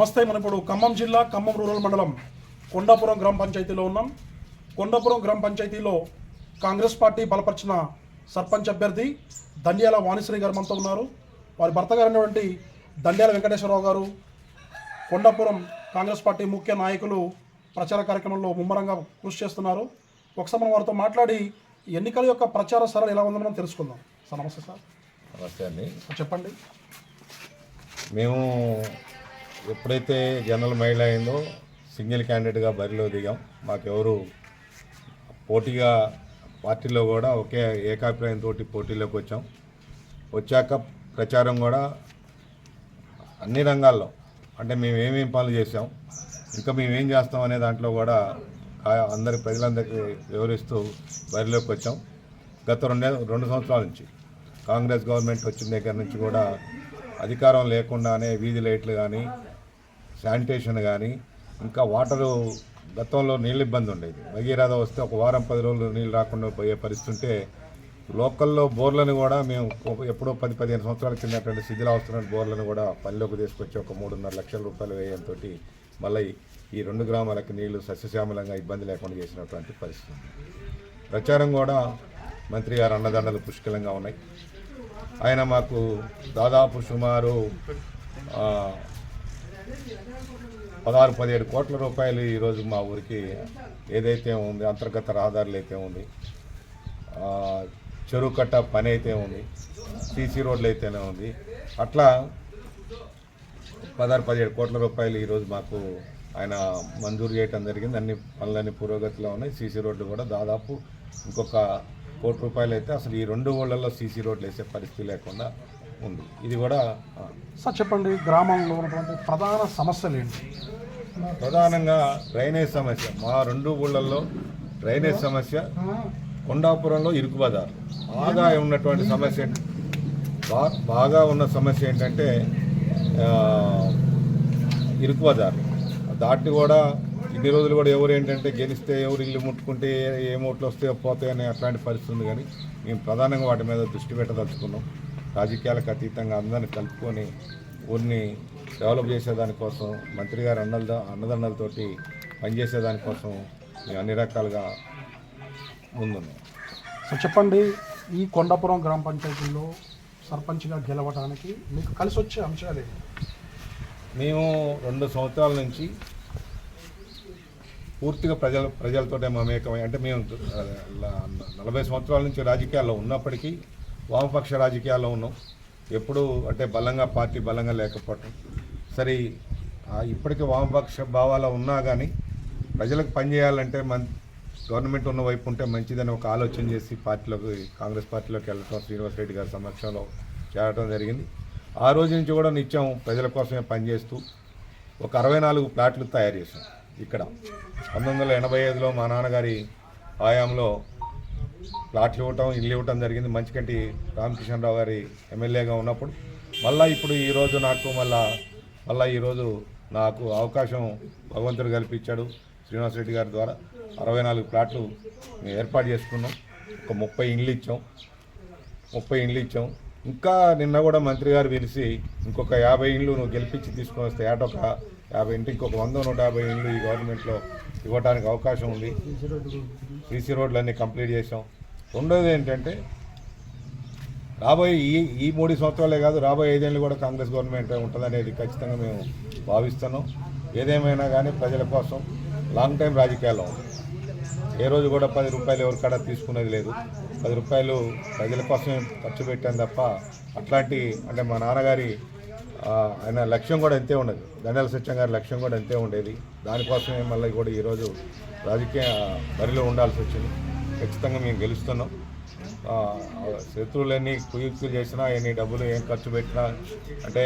నమస్తే మనం ఇప్పుడు ఖమ్మం జిల్లా ఖమ్మం రూరల్ మండలం కొండాపురం గ్రామ పంచాయతీలో ఉన్నాం. కొండాపురం గ్రామ పంచాయతీలో కాంగ్రెస్ పార్టీ బలపరిచిన సర్పంచ్ అభ్యర్థి దండ్యాల వాణిశ్రీ గారు మనతో ఉన్నారు. వారి భర్త గారైనటువంటి దండ్యాల వెంకటేశ్వరరావు గారు కొండాపురం కాంగ్రెస్ పార్టీ ముఖ్య నాయకులు ప్రచార కార్యక్రమంలో ముమ్మరంగా కృషి చేస్తున్నారు. ఒకసారి మనం వారితో మాట్లాడి ఎన్నికల యొక్క ప్రచార సరళి ఎలా ఉందో మనం తెలుసుకుందాం. సార్ నమస్తే సార్. నమస్తే అండి. చెప్పండి. మేము ఎప్పుడైతే జనరల్ మహిళ అయిందో సింగిల్ క్యాండిడేట్గా బరిలో దిగాం. మాకెవరు పోటీగా పార్టీలో కూడా ఒకే ఏకాభిప్రాయంతో పోటీలోకి వచ్చాం. వచ్చాక ప్రచారం కూడా అన్ని రంగాల్లో అంటే మేము ఏమేం పనులు చేసాం ఇంకా మేము ఏం చేస్తాం అనే దాంట్లో కూడా అందరి ప్రజలందరికీ వివరిస్తూ బరిలోకి వచ్చాం. గత రెండు రెండు సంవత్సరాల నుంచి కాంగ్రెస్ గవర్నమెంట్ వచ్చిన దగ్గర నుంచి కూడా అధికారం లేకుండానే వీధి లైట్లు కానీ శానిటేషన్ కానీ ఇంకా వాటరు గతంలో నీళ్ళ ఇబ్బంది ఉండేది. భగీరథ వస్తే ఒక వారం పది రోజులు నీళ్ళు రాకుండా పోయే పరిస్థితి ఉంటే లోకల్లో బోర్లను కూడా మేము ఎప్పుడో పది పదిహేను సంవత్సరాల కిందటువంటి శిథిలావస్తున్న బోర్లను కూడా పనిలోకి తీసుకొచ్చి ఒక మూడున్నర లక్షల రూపాయలు వేయడంతో మళ్ళీ ఈ రెండు గ్రామాలకు నీళ్ళు సస్యశ్యామలంగా ఇబ్బంది లేకుండా చేసినటువంటి పరిస్థితి ఉంది. ప్రచారం కూడా మంత్రి గారు అన్నదండలు పుష్కలంగా ఉన్నాయి. ఆయన మాకు దాదాపు సుమారు పదహారు పదిహేడు కోట్ల రూపాయలు ఈరోజు మా ఊరికి ఏదైతే ఉంది అంతర్గత రహదారులు అయితే ఉంది చెరువు కట్ట పని అయితే ఉంది సీసీ రోడ్లు అయితేనే ఉంది. అట్లా పదహారు పదిహేడు కోట్ల రూపాయలు ఈరోజు మాకు ఆయన మంజూరు చేయటం జరిగింది. అన్ని పనులన్నీ పురోగతిలో ఉన్నాయి. సీసీ రోడ్లు కూడా దాదాపు ఇంకొక కోటి రూపాయలు అయితే అసలు ఈ రెండు ఊళ్ళల్లో సీసీ రోడ్లు వేసే పరిస్థితి లేకుండా ఉంది. ఇది కూడా సార్ చెప్పండి గ్రామంలో ఉన్నటువంటి ప్రధాన సమస్యలు ఏంటి? ప్రధానంగా డ్రైనేజ్ సమస్య. మా రెండు ఊళ్ళల్లో డ్రైనేజ్ సమస్య కొండాపురంలో ఇరుకు బజార్. బాగా ఉన్నటువంటి సమస్య బాగా ఉన్న సమస్య ఏంటంటే ఆ, ఇరుకు బజార్. దాటి కూడా ఇన్ని రోజులు కూడా ఎవరు ఏంటంటే గెలిస్తే ఎవరు ఇల్లు ముట్టుకుంటే ఏ- ఏ ఓట్లు వస్తాయో పోతాయో అనే అట్లాంటి పరిస్థితి ఉంది కానీ మేము ప్రధానంగా వాటి మీద దృష్టి పెట్టదలుచుకున్నాం. రాజకీయాలకు అతీతంగా అందరిని కలుపుకొని ఊరిని డెవలప్ చేసేదానికోసం మంత్రి గారు అన్నల అన్నదండలతోటి పనిచేసేదానికోసం మేము అన్ని రకాలుగా ముందున్నాం. సో చెప్పండి ఈ కొండాపురం గ్రామ పంచాయతీలో సర్పంచ్గా గెలవడానికి మీకు కలిసి వచ్చే అంశాలు మేము రెండు సంవత్సరాల నుంచి పూర్తిగా ప్రజల ప్రజలతోటే మమేకమై అంటే మేము నలభై సంవత్సరాల నుంచి రాజకీయాల్లో ఉన్నప్పటికీ వామపక్ష రాజకీయాల్లో ఉన్నాం. ఎప్పుడు అంటే బలంగా పార్టీ బలంగా లేకపోవటం. సరే ఇప్పటికే వామపక్ష భావాలు ఉన్నా కానీ ప్రజలకు పనిచేయాలంటే మన గవర్నమెంట్ ఉన్న వైపు ఉంటే మంచిదని ఒక ఆలోచన చేసి పార్టీలోకి కాంగ్రెస్ పార్టీలోకి వెళ్ళటం శ్రీనివాస్ రెడ్డి గారి సమక్షంలో చేరటం జరిగింది. ఆ రోజు నుంచి కూడా నిత్యం ప్రజల కోసమే పనిచేస్తూ ఒక అరవై నాలుగు ప్లాట్లు తయారు చేశాం. ఇక్కడ పంతొమ్మిది వందల ఎనభై ఐదులో మా నాన్నగారి హయాంలో ప్లాట్లు ఇవ్వటం ఇల్లు ఇవ్వటం జరిగింది. మంచికంటి రామకిషన్ రావు గారి ఎమ్మెల్యేగా ఉన్నప్పుడు మళ్ళీ ఇప్పుడు ఈరోజు నాకు మళ్ళా మళ్ళీ ఈరోజు నాకు అవకాశం భగవంతుడు కల్పించాడు శ్రీనివాస్ రెడ్డి గారి ద్వారా. అరవై నాలుగు ప్లాట్లు మేము ఏర్పాటు చేసుకున్నాం. ఒక ముప్పై ఇండ్లు ఇచ్చాం. ముప్పై ఇండ్లు ఇచ్చాం. ఇంకా నిన్న కూడా మంత్రి గారు పిలిచి ఇంకొక యాభై ఇండ్లు నువ్వు గెలిపించి తీసుకొని వస్తే ఏటొక యాభై ఇంటి ఇంకొక వంద నూట యాభై ఇండ్లు ఈ గవర్నమెంట్లో ఇవ్వడానికి అవకాశం ఉంది. సీసీ రోడ్లన్నీ కంప్లీట్ చేసాం రెండోది ఏంటంటే రాబోయే ఈ ఈ మూడు సంవత్సరాలే కాదు రాబోయే ఐదేళ్ళు కూడా కాంగ్రెస్ గవర్నమెంట్ ఉంటుందనేది ఖచ్చితంగా మేము భావిస్తున్నాం. ఏదేమైనా కానీ ప్రజల కోసం లాంగ్ టైం రాజకీయాల్లో ఉంది. ఏ రోజు కూడా పది రూపాయలు ఎవరికాడ తీసుకునేది లేదు. పది రూపాయలు ప్రజల కోసమే ఖర్చు పెట్టాను తప్ప అట్లాంటి అంటే మా నాన్నగారి ఆయన లక్ష్యం కూడా అంతే ఉండదు. దండల సత్యం గారి లక్ష్యం కూడా అంతే ఉండేది. దానికోసమే మళ్ళీ కూడా ఈరోజు రాజకీయ బరిలో ఉండాల్సి వచ్చింది. ఖచ్చితంగా మేము గెలుస్తున్నాం. శత్రువులు శత్రువులన్నీ కుయుక్తులు చేసినా ఎన్ని డబ్బులు ఏం ఖర్చు పెట్టినా అంటే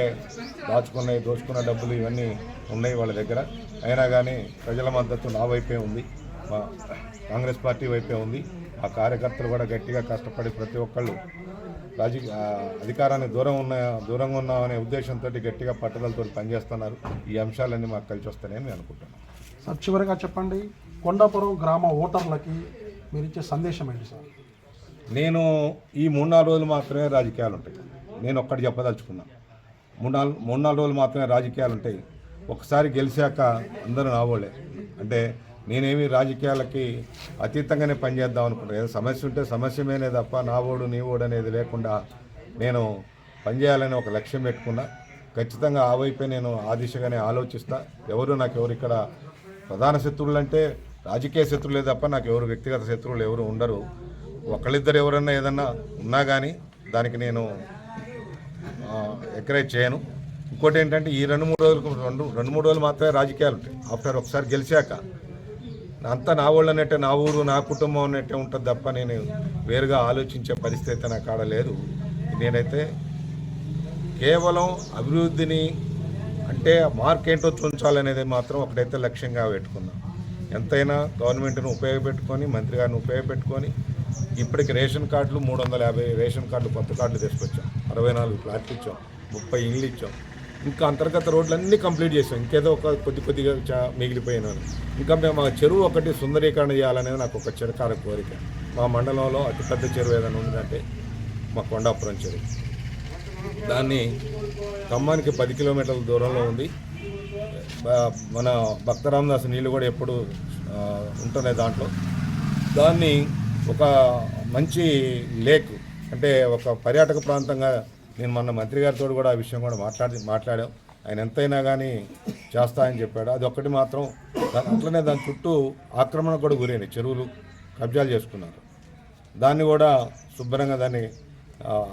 దాచుకున్నాయి దోచుకున్న డబ్బులు ఇవన్నీ ఉన్నాయి వాళ్ళ దగ్గర. అయినా కానీ ప్రజల మద్దతు నా వైపే ఉంది. మా కాంగ్రెస్ పార్టీ వైపే ఉంది. ఆ కార్యకర్తలు కూడా గట్టిగా కష్టపడి ప్రతి ఒక్కళ్ళు రాజకీయ అధికారానికి దూరం ఉన్న దూరంగా ఉన్నామనే ఉద్దేశంతో గట్టిగా పట్టుదలతో పనిచేస్తున్నారు. ఈ అంశాలన్నీ మాకు కలిసి వస్తాయని నేను అనుకుంటున్నాను సార్ చివరిగా చెప్పండి. కొండాపురం గ్రామ ఓటర్లకి మీరు ఇచ్చే సందేశం ఏంటి సార్? నేను ఈ మూడు నాలుగు రోజులు మాత్రమే రాజకీయాలు ఉంటాయి. నేను ఒక్కటి చెప్పదలుచుకున్నా. మూడు నాలుగు మూడు నాలుగు రోజులు మాత్రమే రాజకీయాలు ఉంటాయి. ఒకసారి గెలిచాక అందరూ నావోళ్ళే అంటే నేనేమి రాజకీయాలకి అతీతంగానే పనిచేద్దాం అనుకుంటాను ఏదో సమస్య ఉంటే సమస్యమేనే తప్ప నా ఓడు నీ ఓడు అనేది లేకుండా నేను పనిచేయాలని ఒక లక్ష్యం పెట్టుకున్నా. ఖచ్చితంగా ఆ వైపే నేను ఆ దిశగానే ఆలోచిస్తా. ఎవరు నాకు ఎవరు ఇక్కడ ప్రధాన శత్రువులు అంటే రాజకీయ శత్రువులే తప్ప నాకు ఎవరు వ్యక్తిగత శత్రువులు ఎవరు ఉండరు. ఒకళ్ళిద్దరు ఎవరన్నా ఏదన్నా ఉన్నా కానీ దానికి నేను ఎంకరేజ్ చేయను. ఇంకోటి ఏంటంటే ఈ రెండు మూడు రోజులకు రెండు రెండు మూడు రోజులు మాత్రమే రాజకీయాలు ఉంటాయి. ఆఫ్టర్ ఒకసారి గెలిచాక అంతా నా వాళ్ళు అన్నట్టే నా ఊరు నా కుటుంబం అన్నట్టే ఉంటుంది తప్ప నేను వేరుగా ఆలోచించే పరిస్థితి అయితే నాకు ఆడలేదు నేనైతే కేవలం అభివృద్ధిని అంటే మార్కేంటో చూంచాలనేది మాత్రం ఒకటైతే లక్ష్యంగా పెట్టుకున్నాం. ఎంతైనా గవర్నమెంట్ను ఉపయోగపెట్టుకొని మంత్రి గారిని ఉపయోగపెట్టుకొని ఇప్పటికి రేషన్ కార్డులు మూడు వందల యాభై రేషన్ కార్డులు కొత్త కార్డులు తీసుకొచ్చాం. అరవై నాలుగు ఫ్లాట్లు ఇచ్చాం. ముప్పై ఇళ్ళు ఇచ్చాం. ఇంకా అంతర్గత రోడ్లన్నీ కంప్లీట్ చేసాం. ఇంకేదో ఒక కొద్ది కొద్దిగా చా- మిగిలిపోయినాను. ఇంకా మేము ఆ చెరువు ఒకటి సుందరీకరణ చేయాలనేది నాకు ఒక చిరకాల కోరిక. మా మండలంలో అతిపెద్ద చెరువు ఏదైనా ఉందంటే మా కొండాపురం చెరువు. దాన్ని ఖమ్మానికి పది కిలోమీటర్ల దూరంలో ఉంది. మన భక్త రామదాస్ నీళ్ళు కూడా ఎప్పుడు ఉంటుంది ఉంటున్నాయి దాంట్లో. దాన్ని ఒక మంచి లేక్ అంటే ఒక పర్యాటక ప్రాంతంగా నేను మొన్న మంత్రి గారితో కూడా ఆ విషయం కూడా మాట్లాడి మాట్లాడాం. ఆయన ఎంతైనా కానీ చేస్తా అని చెప్పాడు. అది ఒక్కటి మాత్రం దా- అట్లనే దాని చుట్టూ ఆక్రమణ కూడా గురైనాయి చెరువులు కబ్జాలు చేసుకున్నారు. దాన్ని కూడా శుభ్రంగా దాన్ని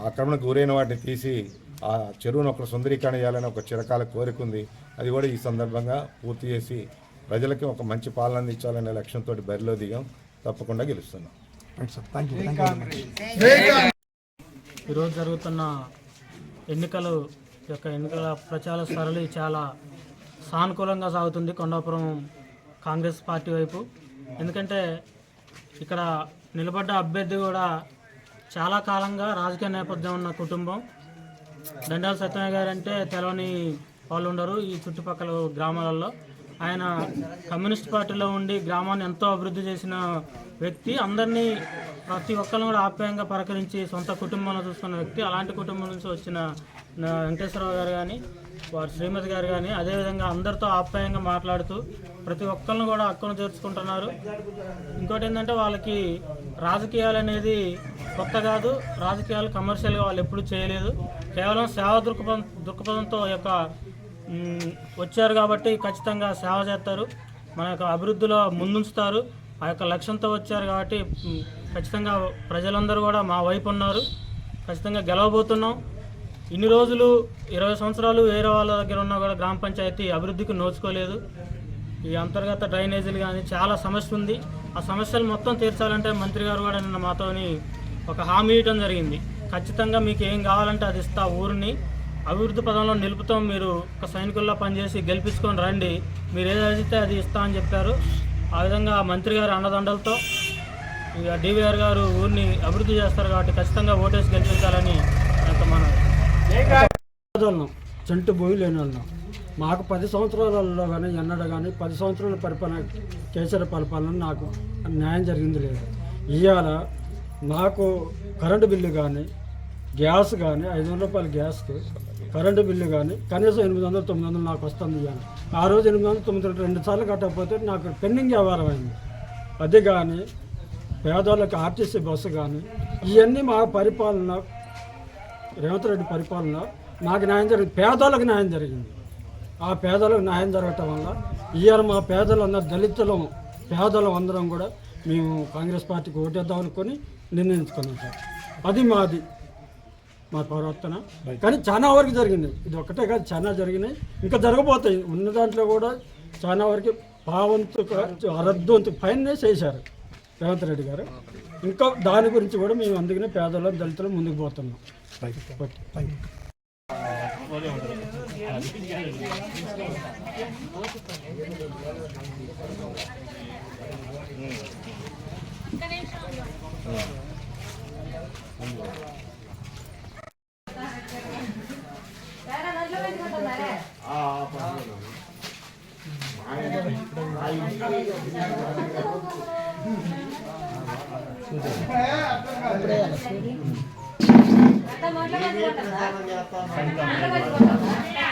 ఆక్రమణకు గురైన వాటిని తీసి ఆ చెరువును ఒక సుందరీకరణ చేయాలని ఒక చిరకాల కోరిక ఉంది. అది కూడా ఈ సందర్భంగా పూర్తి చేసి ప్రజలకి ఒక మంచి పాలన అందించాలనే లక్ష్యంతో బరిలో దిగాం. తప్పకుండా గెలుస్తున్నాం. ఈరోజు జరుగుతున్న ఎన్నికలు యొక్క ఎన్నికల ప్రచార సరళి చాలా సానుకూలంగా సాగుతుంది కొండాపురం కాంగ్రెస్ పార్టీ వైపు. ఎందుకంటే ఇక్కడ నిలబడ్డ అభ్యర్థి కూడా చాలా కాలంగా రాజకీయ నేపథ్యం ఉన్న కుటుంబం. దండాల సత్యనారాయణ గారు అంటే తెలవని వాళ్ళు ఉండరు ఈ చుట్టుపక్కల గ్రామాలలో. ఆయన కమ్యూనిస్ట్ పార్టీలో ఉండి గ్రామాన్ని ఎంతో అభివృద్ధి చేసిన వ్యక్తి. అందరినీ ప్రతి ఒక్కరిని కూడా ఆప్యాయంగా పలకరించి సొంత కుటుంబంలో చూసుకున్న వ్యక్తి. అలాంటి కుటుంబం నుంచి వచ్చిన వెంకటేశ్వరరావు గారు కానీ వారి శ్రీమతి గారు కానీ అదేవిధంగా అందరితో ఆప్యాయంగా మాట్లాడుతూ ప్రతి ఒక్కరిని కూడా అక్కను చేర్చుకుంటున్నారు. ఇంకోటి ఏంటంటే వాళ్ళకి రాజకీయాలు అనేది కొత్త కాదు. రాజకీయాలు కమర్షియల్గా వాళ్ళు ఎప్పుడూ చేయలేదు. కేవలం సేవా దృక్పథం దృక్పథంతో యొక్క వచ్చారు కాబట్టి ఖచ్చితంగా సేవ చేస్తారు. మన యొక్క అభివృద్ధిలో ముందుంచుతారు. ఆ యొక్క లక్ష్యంతో వచ్చారు కాబట్టి ఖచ్చితంగా ప్రజలందరూ కూడా మా వైపు ఉన్నారు. ఖచ్చితంగా గెలవబోతున్నాం. ఇన్ని రోజులు ఇరవై సంవత్సరాలు వేరే వాళ్ళ దగ్గర ఉన్నా కూడా గ్రామ పంచాయతీ అభివృద్ధికి నోచుకోలేదు. ఈ అంతర్గత డ్రైనేజీలు కానీ చాలా సమస్య ఉంది. ఆ సమస్యలు మొత్తం తీర్చాలంటే మంత్రి గారు కూడా నిన్న మాతోని ఒక హామీ ఇవ్వడం జరిగింది. ఖచ్చితంగా మీకు ఏం కావాలంటే అది ఇస్తా ఊరిని. అభివృద్ధి పదంలో నిలుపుతాం. మీరు ఒక సైనికుల్లో పనిచేసి గెలిపించుకొని రండి. మీరు ఏదైతే అది ఇస్తా అని చెప్పారు. ఆ విధంగా మంత్రి గారి అండదండలతో ఇక డివిఆర్ గారు ఊరిని అభివృద్ధి చేస్తారు కాబట్టి ఖచ్చితంగా ఓటేసి గెలిపించాలని నాకు మన పేదోళ్ళం చెంటు భూమి లేని వాళ్ళం. మాకు పది సంవత్సరాలలో కానీ ఎన్నడ కానీ పది సంవత్సరాల పరిపాలన కేసీఆర్ పరిపాలన నాకు న్యాయం జరిగింది లేదు. ఇవాళ నాకు కరెంటు బిల్లు కానీ గ్యాస్ కానీ ఐదు వందల రూపాయల గ్యాస్కి కరెంటు బిల్లు కానీ కనీసం ఎనిమిది వందలు తొమ్మిది వందలు నాకు వస్తుంది కానీ ఆ రోజు ఎనిమిది వందలు తొమ్మిది వందలు రెండు సార్లు కట్టకపోతే నాకు పెండింగ్ వ్యవహారం అయింది. అది కానీ పేదోళ్ళకి ఆర్టీసీ బస్సు కానీ ఇవన్నీ మా పరిపాలన రేవంత్ రెడ్డి పరిపాలన నాకు న్యాయం జరిగింది. పేదలకు న్యాయం జరిగింది. ఆ పేదలకు న్యాయం జరగటం వల్ల ఇవాళ మా పేదలందరూ దళితులం పేదలం అందరం కూడా మేము కాంగ్రెస్ పార్టీకి ఓటేద్దాం అనుకొని నిర్ణయించుకున్నాం సార్. అది మాది. మా ప్రవర్తన. కానీ చాలా వరకు జరిగింది ఇది ఒక్కటే కాదు చాలా జరిగినాయి. ఇంకా జరగబోతాయి. ఉన్న దాంట్లో కూడా చాలా వరకు పావంతు అరద్దు పైన చేశారు రేవంత్ రెడ్డి గారు. ఇంకా దాని గురించి కూడా మేము అందుకనే పేదలు దళితులు ముందుకు పోతున్నాం. ఓకే. థ్యాంక్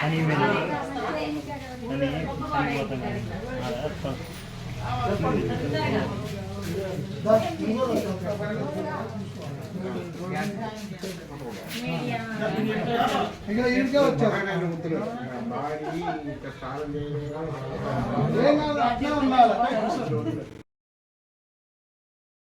అని ఇక్కడ ఇంటికే వచ్చారు ఏం కాదు అట్లే ఉండాలి.